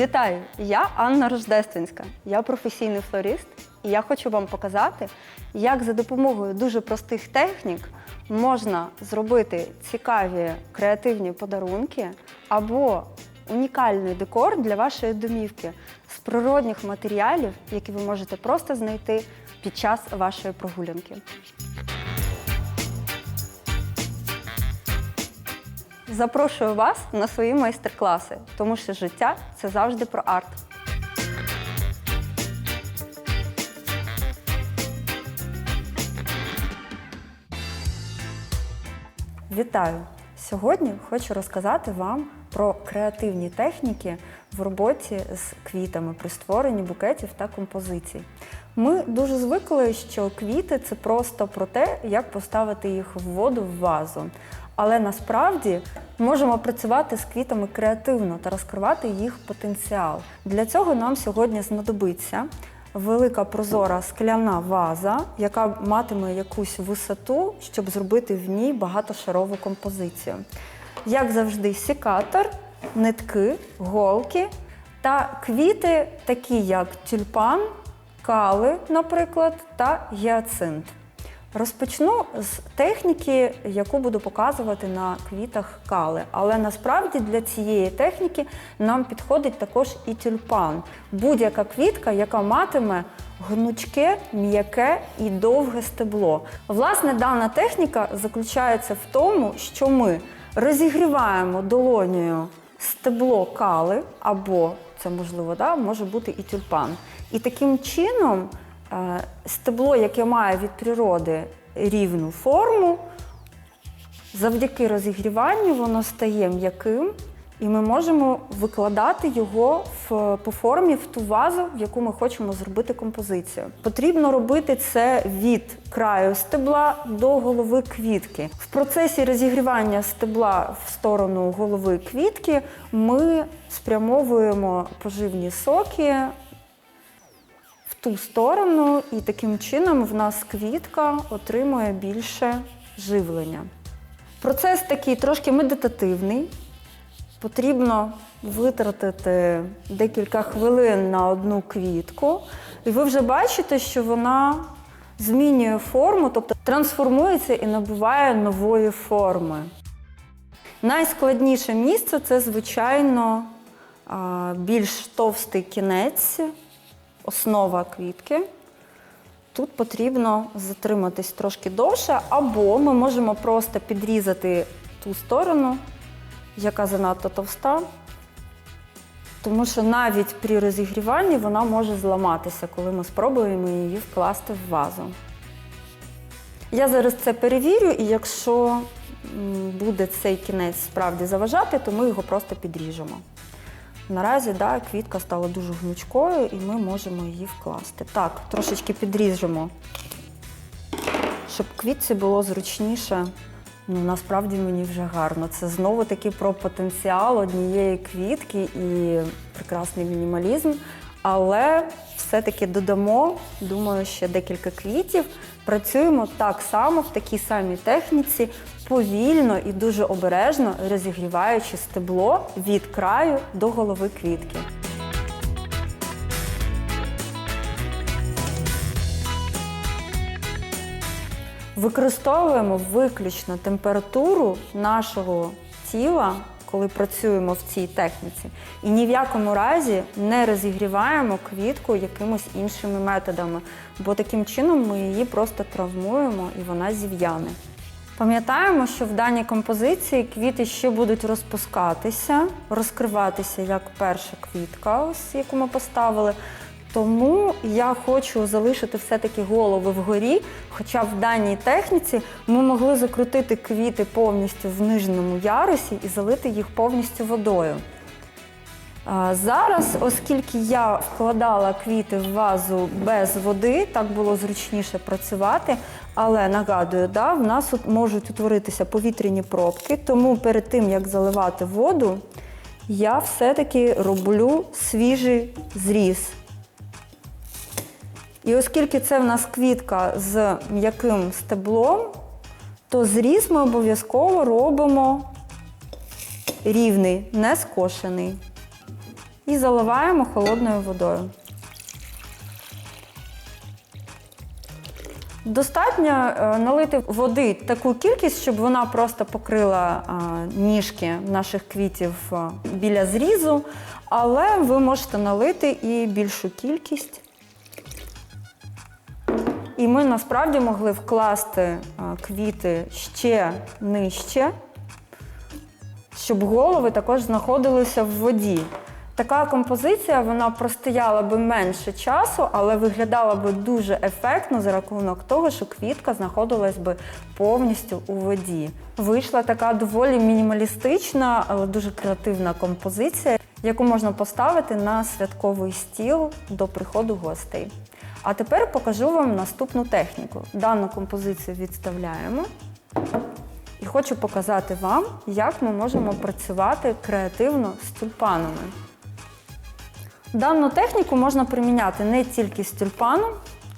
Вітаю! Я Анна Рождественська. Я професійний флорист, і я хочу вам показати, як за допомогою дуже простих технік можна зробити цікаві креативні подарунки або унікальний декор для вашої домівки з природних матеріалів, які ви можете просто знайти під час вашої прогулянки. Запрошую вас на свої майстер-класи, тому що життя це завжди про арт. Вітаю! Сьогодні хочу розказати вам про креативні техніки в роботі з квітами при створенні букетів та композицій. Ми дуже звикли, що квіти це просто про те, як поставити їх в воду в вазу. Але насправді можемо працювати з квітами креативно та розкривати їх потенціал. Для цього нам сьогодні знадобиться велика прозора скляна ваза, яка матиме якусь висоту, щоб зробити в ній багатошарову композицію. Як завжди, сікатор, нитки, голки та квіти, такі як тюльпан, кали, наприклад, та гіацинт. Розпочну з техніки, яку буду показувати на квітах кали. Але насправді для цієї техніки нам підходить також і тюльпан. Будь-яка квітка, яка матиме гнучке, м'яке і довге стебло. Власне, дана техніка заключається в тому, що ми розігріваємо долонею стебло кали, або це можливо, да, може бути і тюльпан. І таким чином е, стебло, яке має від природи рівну форму, завдяки розігріванню воно стає м'яким, і ми можемо викладати його в, по формі в ту вазу, в яку ми хочемо зробити композицію. Потрібно робити це від краю стебла до голови квітки. В процесі розігрівання стебла в сторону голови квітки ми спрямовуємо поживні соки ту сторону, і таким чином в нас квітка отримує більше живлення. Процес такий трошки медитативний. Потрібно витратити декілька хвилин на одну квітку, і ви вже бачите, що вона змінює форму, тобто трансформується і набуває нової форми. Найскладніше місце це, звичайно, більш товстий кінець, основа квітки. Тут потрібно затриматись трошки довше, або ми можемо просто підрізати ту сторону, яка занадто товста, тому що навіть при розігріванні вона може зламатися, коли ми спробуємо її вкласти в вазу. Я зараз це перевірю, і якщо буде цей кінець справді заважати, то ми його просто підріжемо. Наразі да, квітка стала дуже гнучкою і ми можемо її вкласти. Так, трошечки підріжемо, щоб квітці було зручніше. Ну, насправді мені вже гарно. Це знову таки про потенціал однієї квітки і прекрасний мінімалізм. Але все-таки додамо, думаю, ще декілька квітів. Працюємо так само в такій самій техніці, повільно і дуже обережно розігріваючи стебло від краю до голови квітки. Використовуємо виключно температуру нашого тіла, коли працюємо в цій техніці, і ні в якому разі не розігріваємо квітку якимось іншими методами, бо таким чином ми її просто травмуємо і вона зів'яне. Пам'ятаємо, що в даній композиції квіти ще будуть розпускатися, розкриватися як перша квітка, ось яку ми поставили. Тому я хочу залишити все-таки голови вгорі, хоча в даній техніці ми могли закрутити квіти повністю в нижньому ярусі і залити їх повністю водою. Зараз, оскільки я вкладала квіти в вазу без води, так було зручніше працювати. Але нагадую, да, в нас можуть утворитися повітряні пробки, тому перед тим як заливати воду, я все-таки роблю свіжий зріз. І оскільки це в нас квітка з м'яким стеблом, то зріз ми обов'язково робимо рівний, не скошений. і заливаємо холодною водою. Достатньо е, налити води таку кількість, щоб вона просто покрила е, ніжки наших квітів е, біля зрізу, але ви можете налити і більшу кількість. І ми насправді могли вкласти е, квіти ще нижче, щоб голови також знаходилися в воді. Така композиція вона простояла би менше часу, але виглядала би дуже ефектно за рахунок того, що квітка знаходилась би повністю у воді. Вийшла така доволі мінімалістична, але дуже креативна композиція, яку можна поставити на святковий стіл до приходу гостей. А тепер покажу вам наступну техніку. Дану композицію відставляємо. І хочу показати вам, як ми можемо працювати креативно з тюльпанами. Дану техніку можна приміняти не тільки з тюльпаном,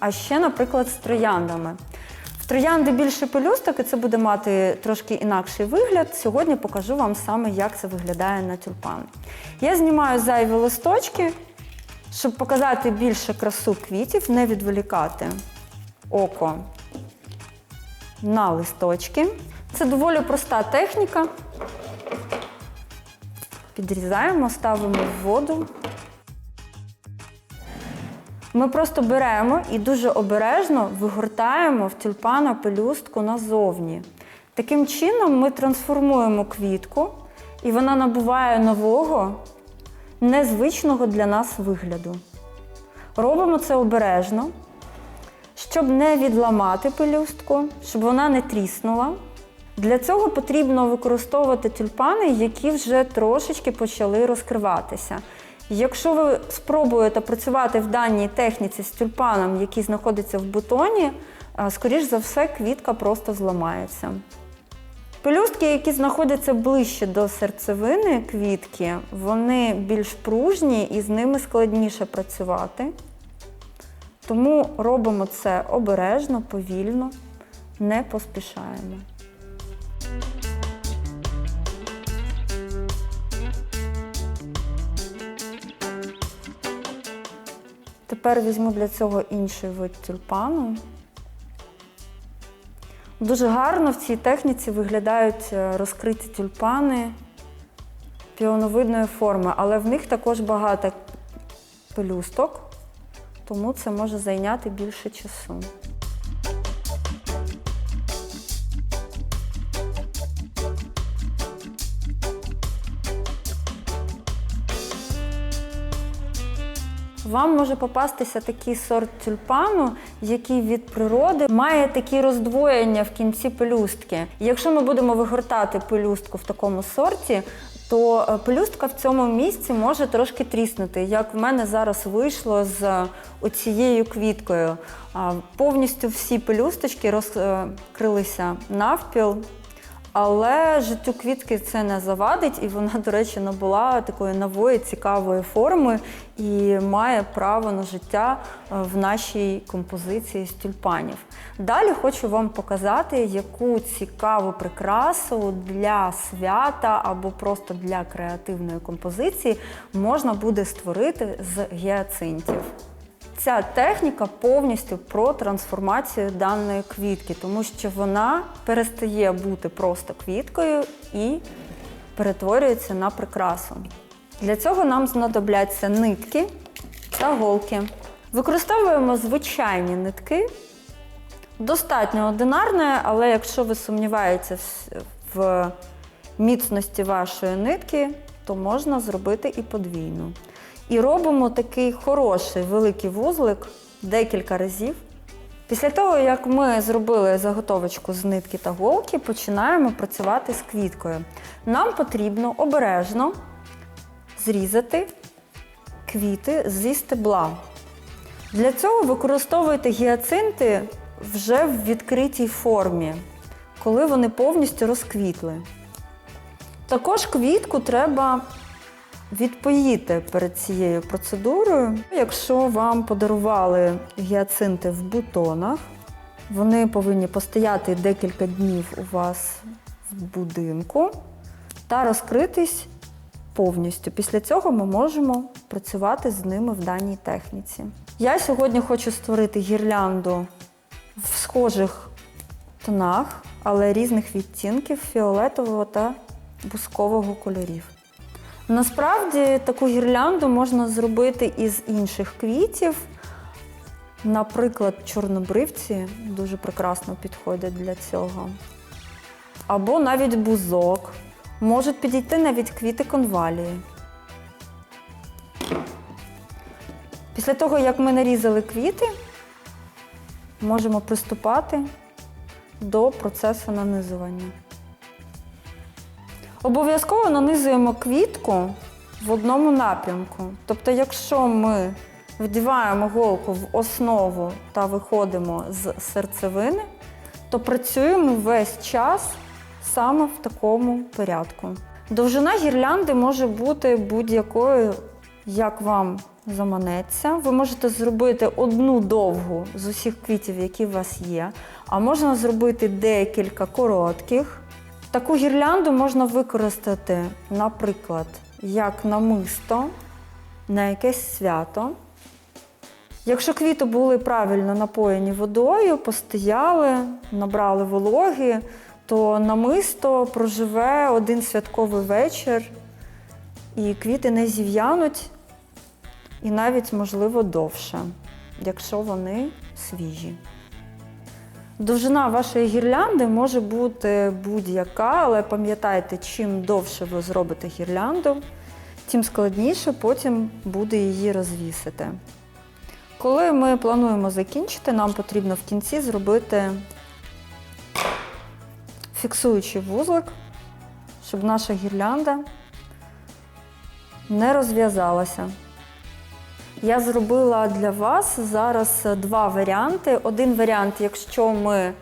а ще, наприклад, з трояндами. В троянди більше пелюсток, і це буде мати трошки інакший вигляд. Сьогодні покажу вам саме, як це виглядає на тюльпан. Я знімаю зайві листочки, щоб показати більше красу квітів, не відволікати око на листочки. Це доволі проста техніка. Підрізаємо, ставимо в воду. Ми просто беремо і дуже обережно вигортаємо в тюльпана пелюстку назовні. Таким чином ми трансформуємо квітку, і вона набуває нового, незвичного для нас вигляду. Робимо це обережно, щоб не відламати пелюстку, щоб вона не тріснула. Для цього потрібно використовувати тюльпани, які вже трошечки почали розкриватися. Якщо ви спробуєте працювати в даній техніці з тюльпаном, який знаходиться в бутоні, скоріш за все, квітка просто зламається. Пелюстки, які знаходяться ближче до серцевини квітки, вони більш пружні і з ними складніше працювати. Тому робимо це обережно, повільно, не поспішаємо. Тепер візьму для цього інший вид тюльпану. Дуже гарно в цій техніці виглядають е, розкриті тюльпани піоновидної форми, але в них також багато пелюсток, тому це може зайняти більше часу. Вам може попастися такий сорт тюльпану, який від природи має такі роздвоєння в кінці пелюстки. Якщо ми будемо вигортати пелюстку в такому сорті, то е, пелюстка в цьому місці може трошки тріснути, як в мене зараз вийшло з оцією квіткою. Повністю всі пелюсточки розкрилися навпіл. Але життю квітки це не завадить, і вона, до речі, набула такої нової цікавої форми і має право на життя е, в нашій композиції з тюльпанів. Далі хочу вам показати, яку цікаву прикрасу для свята або просто для креативної композиції можна буде створити з гіацинтів. Ця техніка повністю про трансформацію даної квітки, тому що вона перестає бути просто квіткою і перетворюється на прикрасу. Для цього нам знадобляться нитки та голки. Використовуємо звичайні нитки, достатньо одинарне, але якщо ви сумніваєтесь в міцності вашої нитки, то можна зробити і подвійну. І робимо такий хороший великий вузлик декілька разів. Після того, як ми зробили заготовочку з нитки та голки, починаємо працювати з квіткою. Нам потрібно обережно зрізати квіти зі стебла. Для цього використовуйте гіацинти вже в відкритій формі, коли вони повністю розквітли. Також квітку треба відпоїти перед цією процедурою. Якщо вам подарували гіацинти в бутонах, вони повинні постояти декілька днів у вас в будинку та розкритись повністю. Після цього ми можемо працювати з ними в даній техніці. Я сьогодні хочу створити гірлянду в схожих тонах, але різних відтінків фіолетового та бускового кольорів. Насправді таку гірлянду можна зробити із інших квітів. Наприклад, чорнобривці дуже прекрасно підходять для цього. Або навіть бузок. Можуть підійти навіть квіти конвалії. Після того, як ми нарізали квіти, можемо приступати до процесу нанизування. Обов'язково нанизуємо квітку в одному напрямку. Тобто, якщо ми вдіваємо голку в основу та виходимо з серцевини, то працюємо весь час саме в такому порядку. Довжина гірлянди може бути будь-якою, як вам заманеться. Ви можете зробити одну довгу з усіх квітів, які у вас є, а можна зробити декілька коротких. Таку гірлянду можна використати, наприклад, як намисто на якесь свято. Якщо квіти були правильно напоєні водою, постояли, набрали вологи, то намисто проживе один святковий вечір, і квіти не зів'януть, і навіть, можливо, довше, якщо вони свіжі. Довжина вашої гірлянди може бути будь-яка, але пам'ятайте, чим довше ви зробите гірлянду, тим складніше потім буде її розвісити. Коли ми плануємо закінчити, нам потрібно в кінці зробити фіксуючий вузлик, щоб наша гірлянда не розв'язалася. Я зробила для вас зараз два варіанти. Один варіант, якщо ми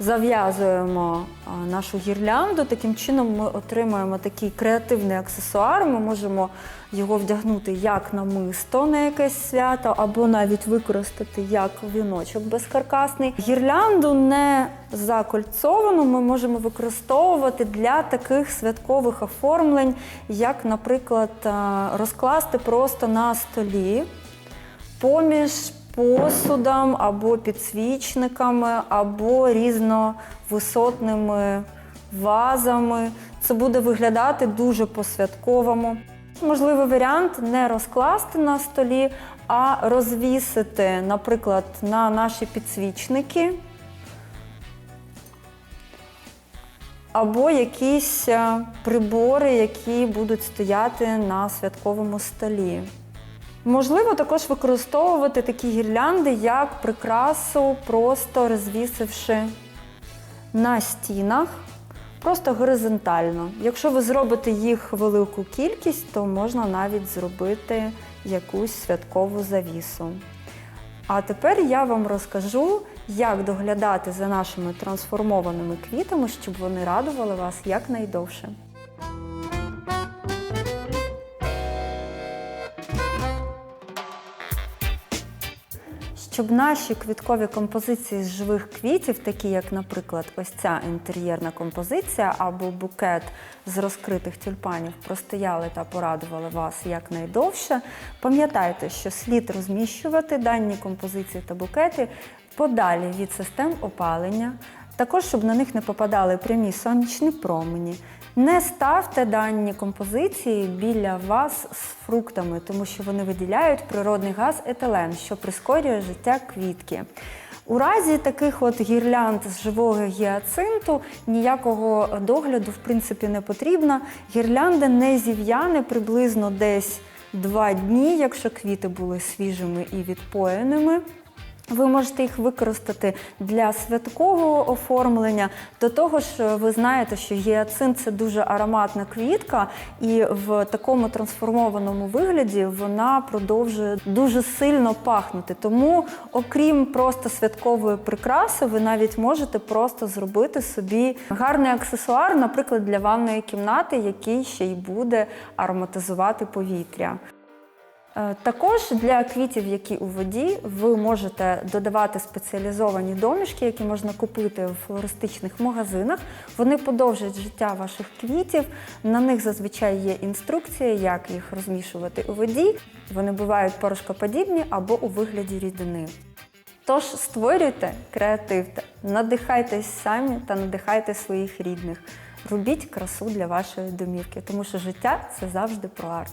зав'язуємо нашу гірлянду, таким чином ми отримаємо такий креативний аксесуар. Ми можемо його вдягнути як намисто на якесь свято, або навіть використати як віночок безкаркасний. Гірлянду не закольцовану ми можемо використовувати для таких святкових оформлень, як, наприклад, розкласти просто на столі поміж посудом або підсвічниками, або різновисотними вазами. Це буде виглядати дуже по-святковому. Можливий варіант не розкласти на столі, а розвісити, наприклад, на наші підсвічники. Або якісь е, прибори, які будуть стояти на святковому столі. Можливо, також використовувати такі гірлянди як прикрасу, просто розвісивши на стінах, просто горизонтально. Якщо ви зробите їх велику кількість, то можна навіть зробити якусь святкову завісу. А тепер я вам розкажу, як доглядати за нашими трансформованими квітами, щоб вони радували вас якнайдовше. Щоб наші квіткові композиції з живих квітів, такі як, наприклад, ось ця інтер'єрна композиція або букет з розкритих тюльпанів, простояли та порадували вас якнайдовше, пам'ятайте, що слід розміщувати дані композиції та букети подалі від систем опалення, також щоб на них не попадали прямі сонячні промені. Не ставте дані композиції біля вас з фруктами, тому що вони виділяють природний газ етилен, що прискорює життя квітки. У разі таких от гірлянд з живого гіацинту ніякого догляду в принципі не потрібно. Гірлянда не зів'яне приблизно десь два дні, якщо квіти були свіжими і відпоєними. Ви можете їх використати для святкового оформлення. До того ж, ви знаєте, що гіацинт – це дуже ароматна квітка, і в такому трансформованому вигляді вона продовжує дуже сильно пахнути. Тому, окрім просто святкової прикраси, ви навіть можете просто зробити собі гарний аксесуар, наприклад, для ванної кімнати, який ще й буде ароматизувати повітря. Е, Також для квітів, які у воді, ви можете додавати спеціалізовані домішки, які можна купити в флористичних магазинах. Вони подовжать життя ваших квітів. На них зазвичай є інструкція, як їх розмішувати у воді. Вони бувають порошкоподібні або у вигляді рідини. Тож створюйте, креативте, надихайтесь самі та надихайте своїх рідних. Робіть красу для вашої домівки, тому що життя це завжди про арт.